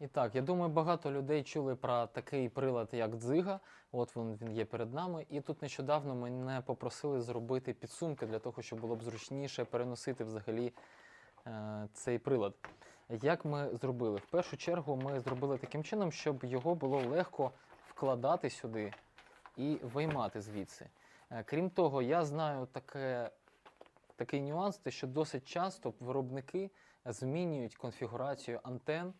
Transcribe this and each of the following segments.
І так, я думаю, багато людей чули про такий прилад, як дзига. От він, він є перед нами. І тут нещодавно мене попросили зробити підсумки для того, щоб було б зручніше переносити взагалі е, цей прилад. Як ми зробили? В першу чергу ми зробили таким чином, щоб його було легко вкладати сюди і виймати звідси. Е, Крім того, я знаю таке, такий нюанс, що досить часто виробники змінюють конфігурацію антен.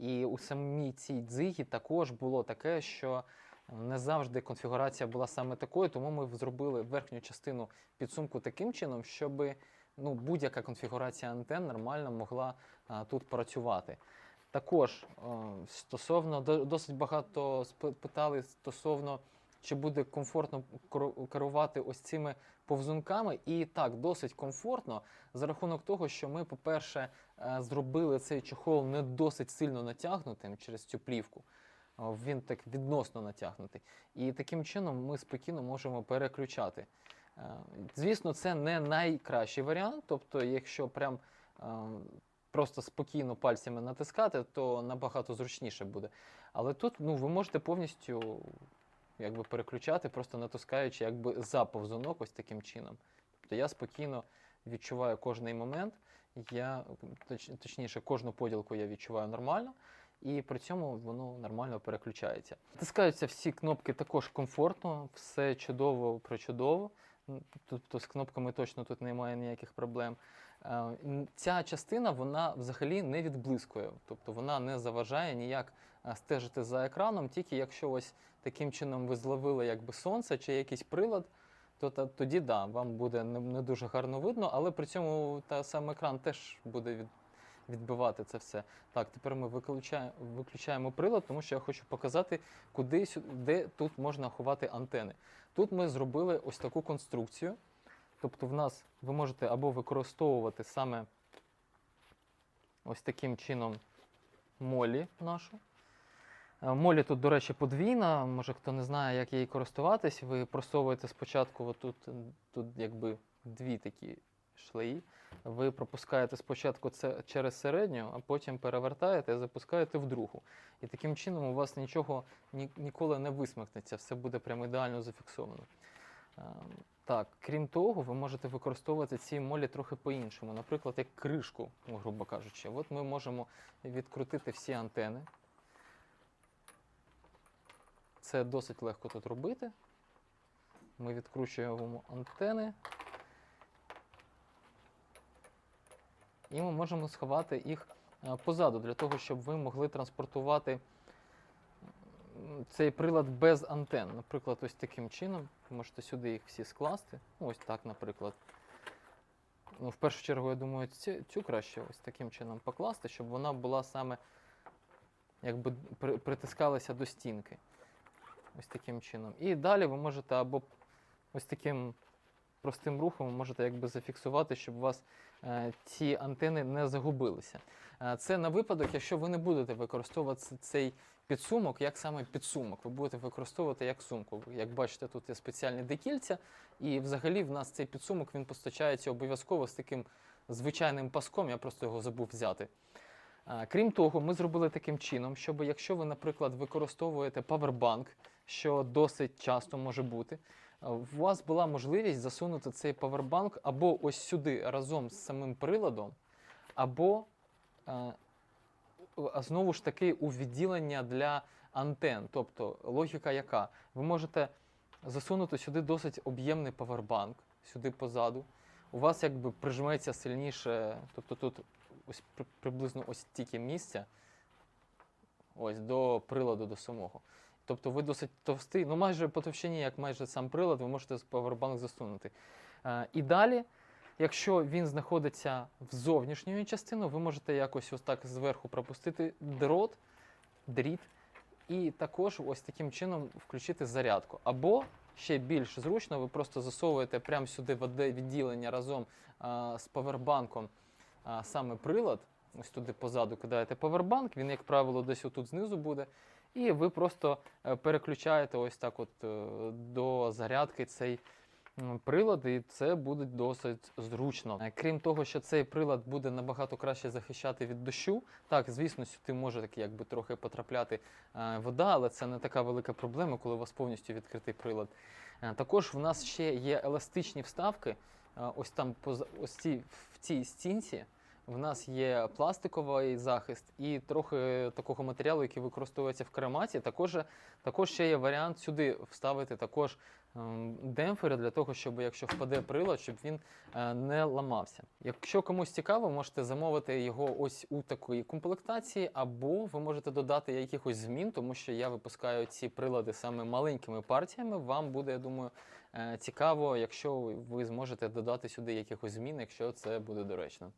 І у самій цій дзигі також було таке, що не завжди конфігурація була саме такою, тому ми зробили верхню частину підсумку таким чином, щоб ну, будь-яка конфігурація антен нормально могла а, тут працювати. Також о, стосовно до- досить багато питали стосовно, чи буде комфортно керувати ось цими повзунками. І так, досить комфортно за рахунок того, що ми, по-перше, е, зробили цей чохол не досить сильно натягнутим через цю плівку. Е, Він так відносно натягнутий. І таким чином ми спокійно можемо переключати. Е, Звісно, це не найкращий варіант. Тобто, якщо прям просто спокійно пальцями натискати, то набагато зручніше буде. Але тут ну, ви можете повністю якби, переключати, просто натискаючи якби, за повзунок ось таким чином. Тобто я спокійно відчуваю кожний момент, я, точ, точніше, кожну поділку я відчуваю нормально, і при цьому воно нормально переключається. Натискаються всі кнопки також комфортно, все чудово, причудово. Тобто з кнопками точно тут немає ніяких проблем. Е, Ця частина вона взагалі не відблискує, тобто вона не заважає ніяк стежити за екраном, тільки якщо ось таким чином ви зловили якби сонце чи якийсь прилад, то та, тоді да, вам буде не, не дуже гарно видно, але при цьому та сам екран теж буде від, відбивати це все. Так, тепер ми виключаємо, виключаємо прилад, тому що я хочу показати, куди де тут можна ховати антени. Тут ми зробили ось таку конструкцію. Тобто, в нас ви можете або використовувати саме ось таким чином молі нашу. Е, Молі тут, до речі, подвійна. Може, хто не знає, як її користуватись, ви просовуєте спочатку отут, е, тут якби дві такі шлеї. Ви пропускаєте спочатку це через середню, а потім перевертаєте і запускаєте в другу. І таким чином у вас нічого ні, ніколи не висмикнеться, все буде прям ідеально зафіксовано. Е, Так, крім того, ви можете використовувати ці молі трохи по-іншому, наприклад, як кришку, грубо кажучи. От ми можемо відкрутити всі антени. Це досить легко тут робити. Ми відкручуємо антени. І ми можемо сховати їх е, позаду, для того, щоб ви могли транспортувати цей прилад без антен. Наприклад, ось таким чином. Ви можете сюди їх всі скласти. Ну, Ось так, наприклад. Ну, в першу чергу, я думаю, цю, цю краще ось таким чином покласти, щоб вона була саме якби при, притискалася до стінки. Ось таким чином. І далі ви можете або ось таким простим рухом можете якби зафіксувати, щоб у вас е, ці антени не загубилися. Е, це на випадок, якщо ви не будете використовувати цей підсумок як саме підсумок, ви будете використовувати як сумку. Як бачите, тут є спеціальні декільця, і взагалі в нас цей підсумок він постачається обов'язково з таким звичайним паском, я просто його забув взяти. Крім того, ми зробили таким чином, щоб якщо ви, наприклад, використовуєте павербанк, що досить часто може бути, у вас була можливість засунути цей павербанк або ось сюди разом з самим приладом, або а знову ж таки у відділення для антен. Тобто логіка яка? Ви можете засунути сюди досить об'ємний павербанк, сюди позаду. У вас якби прижметься сильніше, тобто тут ось приблизно ось стільки місця, ось до приладу до самого. Тобто ви досить товстий, ну майже по товщині, як майже сам прилад, ви можете з павербанк засунути. Е, і далі, якщо він знаходиться в зовнішньої частини, ви можете якось ось так зверху пропустити дрот, дріт, і також ось таким чином включити зарядку. Або ще більш зручно, ви просто засовуєте прямо сюди в відділення разом а, з павербанком а, саме прилад. Ось туди позаду кидаєте павербанк, він, як правило, десь отут знизу буде. І ви просто е, переключаєте ось так от е, до зарядки цей м, прилади, і це буде досить зручно. Е, Крім того, що цей прилад буде набагато краще захищати від дощу. Так, звісно, сюди може таки якби трохи потрапляти вода, але це не така велика проблема, коли у вас повністю відкритий прилад. Також в нас ще є еластичні вставки. Ось там ось ці, в цій стінці. В нас є пластиковий захист і трохи такого матеріалу, який використовується в кераматі. Також, також ще є варіант сюди вставити також ем, демпфери для того, щоб якщо впаде прилад, щоб він е, не ламався. Якщо комусь цікаво, можете замовити його ось у такій комплектації, або ви можете додати якихось змін, тому що я випускаю ці прилади саме маленькими партіями. Вам буде, я думаю, е, цікаво, якщо ви зможете додати сюди якихось змін, якщо це буде доречно.